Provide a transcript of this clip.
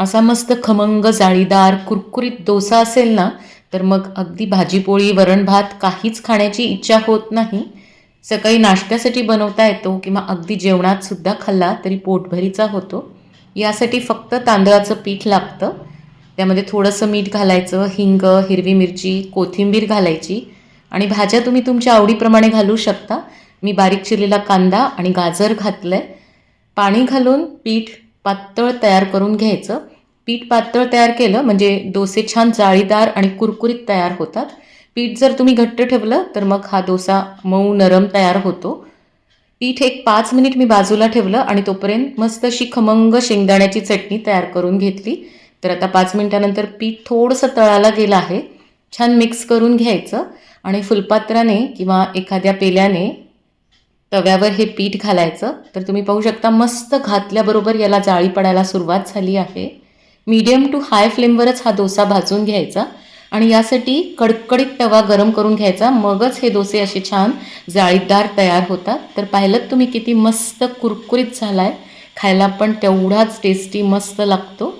असा मस्त खमंग जाळीदार कुरकुरीत डोसा असेल ना तर मग अगदी भाजीपोळी वरण भात काहीच खाण्याची इच्छा होत नाही. सकाळी नाश्त्यासाठी बनवता येतो किंवा अगदी जेवणात सुद्धा खाल्ला तरी पोटभरीचा होतो. यासाठी फक्त तांदळाचं पीठ लागतं. त्यामध्ये थोडंसं मीठ घालायचं हिंग हिरवी मिरची कोथिंबीर घालायची. आणि भाज्या तुम्ही तुमच्या आवडीप्रमाणे घालू शकता. मी बारीक चिरलेला कांदा आणि गाजर घातलं आहे पाणी घालून पीठ पातळ तयार करून घ्यायचं. पीठ पातळ तयार केलं म्हणजे डोसे छान जाळीदार आणि कुरकुरीत तयार होतात. पीठ जर तुम्ही घट्ट ठेवलं तर मग हा डोसा मऊ नरम तयार होतो. पीठ एक पाच मिनिट मी बाजूला ठेवलं आणि तोपर्यंत मस्त अशी खमंग शेंगदाण्याची चटणी तयार करून घेतली. तर आता पाच मिनिटानंतर पीठ थोडंसं तळाला गेलं आहे. छान मिक्स करून घ्यायचं. आणि फुलपात्राने किंवा एखाद्या पेल्याने तव्यावर हे पीठ घालायचं. तर तुम्ही पाहू शकता मस्त घातल्याबरोबर याला जाळी पडायला सुरुवात झाली आहे. मीडियम टू हाय फ्लेमवरच हा डोसा भाजून घ्यायचा आणि यासाठी कडकडीत तवा गरम करून घ्यायचा. मगच हे डोसे असे छान जाळीदार तयार होतात. तर पाहिलं तुम्ही किती मस्त कुरकुरीत झाला आहे खायला पण तेवढाच टेस्टी मस्त लागतो.